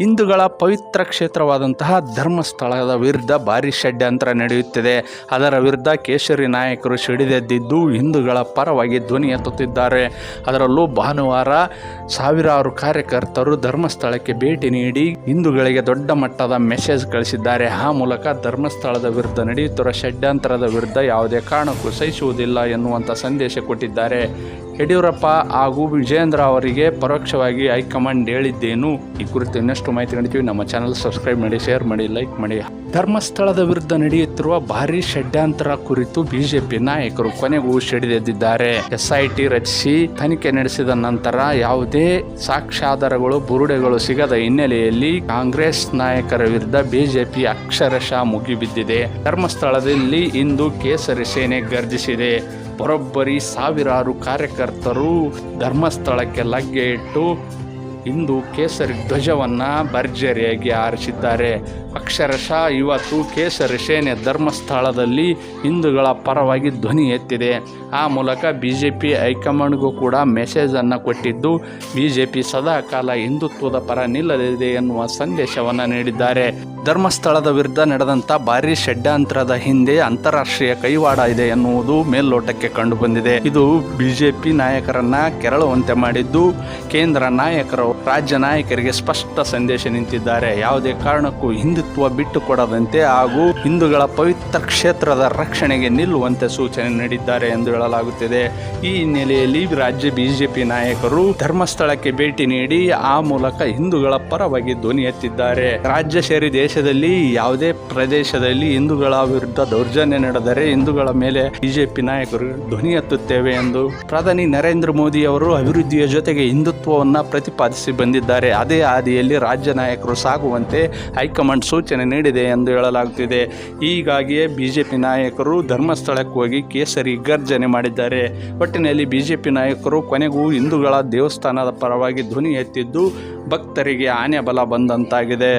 ಹಿಂದೂಗಳ ಪವಿತ್ರ ಕ್ಷೇತ್ರವಾದಂತಹ ಧರ್ಮಸ್ಥಳದ ವಿರುದ್ಧ ಭಾರಿ ಷಡ್ಯಂತ್ರ ನಡೆಯುತ್ತಿದೆ. ಅದರ ವಿರುದ್ಧ ಕೇಸರಿ ನಾಯಕರು ಸಿಡಿದೆದ್ದಿದ್ದು ಹಿಂದೂಗಳ ಪರವಾಗಿ ಧ್ವನಿ ಎತ್ತುತ್ತಿದ್ದಾರೆ. ಅದರಲ್ಲೂ ಭಾನುವಾರ ಸಾವಿರಾರು ಕಾರ್ಯಕರ್ತರು ಧರ್ಮಸ್ಥಳಕ್ಕೆ ಭೇಟಿ ನೀಡಿ ಹಿಂದೂಗಳಿಗೆ ದೊಡ್ಡ ಮಟ್ಟದ ಮೆಸೇಜ್ ಕಳಿಸಿದ್ದಾರೆ. ಆ ಮೂಲಕ ಧರ್ಮಸ್ಥಳದ ವಿರುದ್ಧ ನಡೆಯುತ್ತಿರುವ ಷಡ್ಯಂತ್ರದ ವಿರುದ್ಧ ಯಾವುದೇ ಕಾರಣಕ್ಕೂ ಸಹಿಸುವುದಿಲ್ಲ ಎನ್ನುವಂಥ ಸಂದೇಶ ಕೊಟ್ಟಿದ್ದಾರೆ. ಯಡಿಯೂರಪ್ಪ ಹಾಗೂ ವಿಜಯೇಂದ್ರ ಅವರಿಗೆ ಪರೋಕ್ಷವಾಗಿ ಹೈಕಮಾಂಡ್ ಹೇಳಿದ್ದೇನು? ಈ ಕುರಿತು ಇನ್ನಷ್ಟು ಮಾಹಿತಿ ನೀಡ್ತೀವಿ. ನಮ್ಮ ಚಾನಲ್ ಸಬ್ಸ್ಕ್ರೈಬ್ ಮಾಡಿ, ಶೇರ್ ಮಾಡಿ, ಲೈಕ್ ಮಾಡಿ. ಧರ್ಮಸ್ಥಳದ ವಿರುದ್ಧ ನಡೆಯುತ್ತಿರುವ ಭಾರಿ ಷಡ್ಯಂತರ ಕುರಿತು ಬಿಜೆಪಿ ನಾಯಕರು ಕೊನೆಗೂ ಸಿಡಿದೆದ್ದಿದ್ದಾರೆ ಎಸ್ಐಟಿ ರಚಿಸಿ ತನಿಖೆ ನಡೆಸಿದ ನಂತರ ಯಾವುದೇ ಸಾಕ್ಷ್ಯಾಧಾರಗಳು, ಬುರುಡೆಗಳು ಸಿಗದ ಹಿನ್ನೆಲೆಯಲ್ಲಿ ಕಾಂಗ್ರೆಸ್ ನಾಯಕರ ವಿರುದ್ಧ ಬಿಜೆಪಿ ಅಕ್ಷರಶಃ ಮುಗಿಬಿದ್ದಿದೆ. ಧರ್ಮಸ್ಥಳದಲ್ಲಿ ಇಂದು ಕೇಸರಿ ಸೇನೆ ಗರ್ಜಿಸಿದೆ. ಬರೋಬ್ಬರಿ ಸಾವಿರಾರು ಕಾರ್ಯಕರ್ತರು ಧರ್ಮಸ್ಥಳಕ್ಕೆ ಲಗ್ಗೆ ಇಟ್ಟು ಇಂದು ಕೇಸರಿ ಧ್ವಜವನ್ನು ಭರ್ಜರಿಯಾಗಿ ಹಾರಿಸಿದ್ದಾರೆ. ಅಕ್ಷರಶಃ ಇವತ್ತು ಕೇಸರಿ ಸೇನೆ ಧರ್ಮಸ್ಥಳದಲ್ಲಿ ಹಿಂದೂಗಳ ಪರವಾಗಿ ಧ್ವನಿ ಎತ್ತಿದೆ. ಆ ಮೂಲಕ ಬಿ ಜೆ ಪಿ ಹೈಕಮಾಂಡ್ಗೂ ಕೂಡ ಮೆಸೇಜನ್ನು ಕೊಟ್ಟಿದ್ದು ಬಿ ಜೆ ಪಿ ಸದಾಕಾಲ ಹಿಂದುತ್ವದ ಪರ ನಿಲ್ಲಲಿದೆ ಎನ್ನುವ ಸಂದೇಶವನ್ನು ನೀಡಿದ್ದಾರೆ. ಧರ್ಮಸ್ಥಳದ ವಿರುದ್ಧ ನಡೆದಂಥ ಭಾರಿ ಷಡ್ಯಂತ್ರದ ಹಿಂದೆ ಅಂತಾರಾಷ್ಟ್ರೀಯ ಕೈವಾಡ ಇದೆ ಎನ್ನುವುದು ಮೇಲ್ನೋಟಕ್ಕೆ ಕಂಡುಬಂದಿದೆ. ಇದು ಬಿಜೆಪಿ ನಾಯಕರನ್ನ ಕೆರಳುವಂತೆ ಮಾಡಿದ್ದು, ಕೇಂದ್ರ ನಾಯಕರು, ರಾಜ್ಯ ನಾಯಕರಿಗೆ ಸ್ಪಷ್ಟ ಸಂದೇಶ ನಿಂತಿದ್ದಾರೆ. ಯಾವುದೇ ಕಾರಣಕ್ಕೂ ಹಿಂದುತ್ವ ಬಿಟ್ಟುಕೊಡದಂತೆ ಹಾಗೂ ಹಿಂದೂಗಳ ಪವಿತ್ರ ಕ್ಷೇತ್ರದ ರಕ್ಷಣೆಗೆ ನಿಲ್ಲುವಂತೆ ಸೂಚನೆ ನೀಡಿದ್ದಾರೆ ಎಂದು ಹೇಳಲಾಗುತ್ತಿದೆ. ಈ ಹಿನ್ನೆಲೆಯಲ್ಲಿ ರಾಜ್ಯ ಬಿಜೆಪಿ ನಾಯಕರು ಧರ್ಮಸ್ಥಳಕ್ಕೆ ಭೇಟಿ ನೀಡಿ, ಆ ಮೂಲಕ ಹಿಂದೂಗಳ ಪರವಾಗಿ ಧ್ವನಿ ಎತ್ತಿದ್ದಾರೆ. ರಾಜ್ಯ ಸೇರಿ ದೇಶದಲ್ಲಿ ಯಾವುದೇ ಪ್ರದೇಶದಲ್ಲಿ ಹಿಂದೂಗಳ ವಿರುದ್ಧ ದೌರ್ಜನ್ಯ ನಡೆದರೆ ಹಿಂದೂಗಳ ಮೇಲೆ ಬಿಜೆಪಿ ನಾಯಕರು ಧ್ವನಿ ಎತ್ತುತ್ತೇವೆ ಎಂದು ಪ್ರಧಾನಿ ನರೇಂದ್ರ ಮೋದಿ ಅವರು ಅಭಿವೃದ್ಧಿಯ ಜೊತೆಗೆ ಹಿಂದುತ್ವವನ್ನ ಪ್ರತಿಪಾದಿಸಿ ಬಂದಿದ್ದಾರೆ. ಅದೇ ಹಾದಿಯಲ್ಲಿ ರಾಜ್ಯ ನಾಯಕರು ಸಾಗುವಂತೆ ಹೈಕಮಾಂಡ್ ಸೂಚನೆ ನೀಡಿದೆ ಎಂದು ಹೇಳಲಾಗುತ್ತಿದೆ. ಹೀಗಾಗಿಯೇ ಬಿಜೆಪಿ ನಾಯಕರು ಧರ್ಮಸ್ಥಳಕ್ಕೆ ಹೋಗಿ ಕೇಸರಿ ಗರ್ಜನೆ ಮಾಡಿದ್ದಾರೆ. ಒಟ್ಟಿನಲ್ಲಿ ಬಿಜೆಪಿ ನಾಯಕರು ಕೊನೆಗೂ ಹಿಂದೂಗಳ ದೇವಸ್ಥಾನದ ಪರವಾಗಿ ಧ್ವನಿ ಎತ್ತಿದ್ದು ಭಕ್ತರಿಗೆ ಆನೆ ಬಲ ಬಂದಂತಾಗಿದೆ.